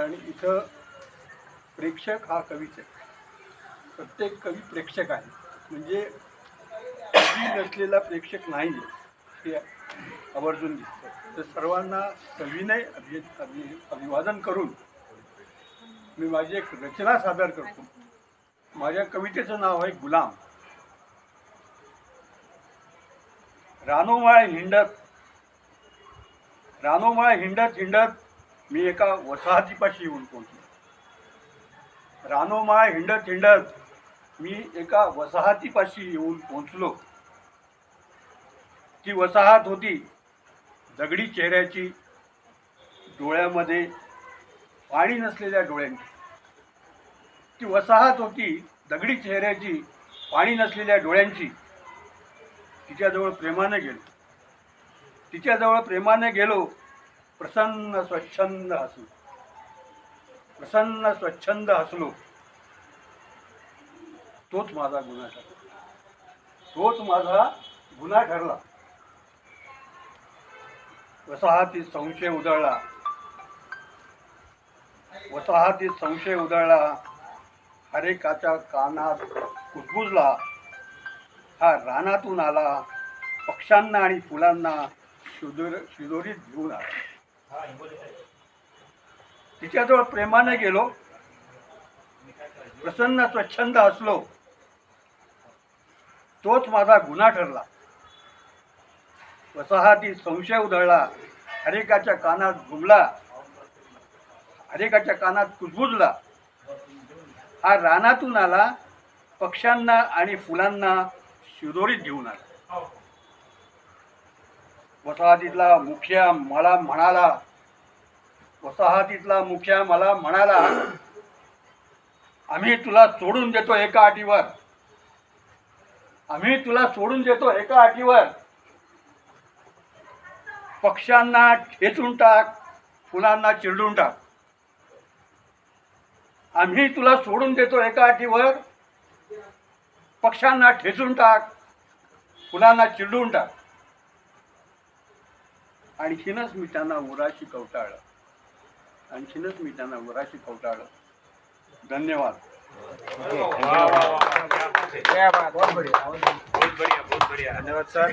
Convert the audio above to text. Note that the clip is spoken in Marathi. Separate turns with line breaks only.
कारण इथं प्रेक्षक हा कवीच आहे. प्रत्येक कवी प्रेक्षक आहे. म्हणजे कवी नसलेला प्रेक्षक नाही आहे हे आवर्जून दिसतं. तर सर्वांना सविनय अभि अभि अभिवादन करून मी माझी एक रचना सादर करतो. माझ्या कवितेचं नाव आहे गुलाम. रानोमाळ हिंडत रानोमाळ हिंडत हिंडत मी एका वसाहतीपाशी येऊन पोहोचलो. रानोमाळ हिंडत हिंडत मी एका वसाहतीपाशी येऊन पोहोचलो. ती वसाहत होती दगडी चेहऱ्याची. डोळ्यामध्ये पाणी नसलेल्या डोळ्यांची. ती वसाहत होती दगडी चेहऱ्याची पाणी नसलेल्या डोळ्यांची. तिच्याजवळ प्रेमाने गेलो. तिच्याजवळ प्रेमाने गेलो. प्रसन्न स्वच्छंद हसलो प्रसन्न स्वच्छंद हसलो तोच माझा गुन्हा ठरला. तोच माझा गुन्हा ठरला. वसाहतीत संशय उधळला. वसाहतीत संशय उधळला. हरेकाच्या कानात कुजबुजला. हा रानातून आला. पक्ष्यांना आणि फुलांना शिदोर शिदोरीत घेऊन आला. तिच्याजवळ प्रेमाने गेलो. प्रसन्न स्वच्छंद असलो तोच माझा गुन्हा ठरला. वसाहतीत संशय उधळला. हरेकाच्या कानात घुमला हरेकाच्या कानात कुजबुजला. हा रानातून आला पक्ष्यांना आणि फुलांना शिदोरीत घेऊन आला. वसाहतीतला मुखिया मला म्हणाला. वसाहतीतला मुखिया मला म्हणाला आम्ही तुला सोडून देतो एका अटीवर. आम्ही तुला सोडून देतो एका अटीवर. पक्ष्यांना ठेचून टाक फुलांना चिरडून टाक. आम्ही तुला सोडून देतो एका अटीवर. पक्ष्यांना ठेचून टाक फुलांना चिरडून टाक. आणखीनच मी त्यांना उराशी कवटाळलं. आणखीनच मी त्यांना उराशी कवटाळलं. धन्यवाद.
बहुत बढ़िया बहुत बढ़िया. धन्यवाद सर.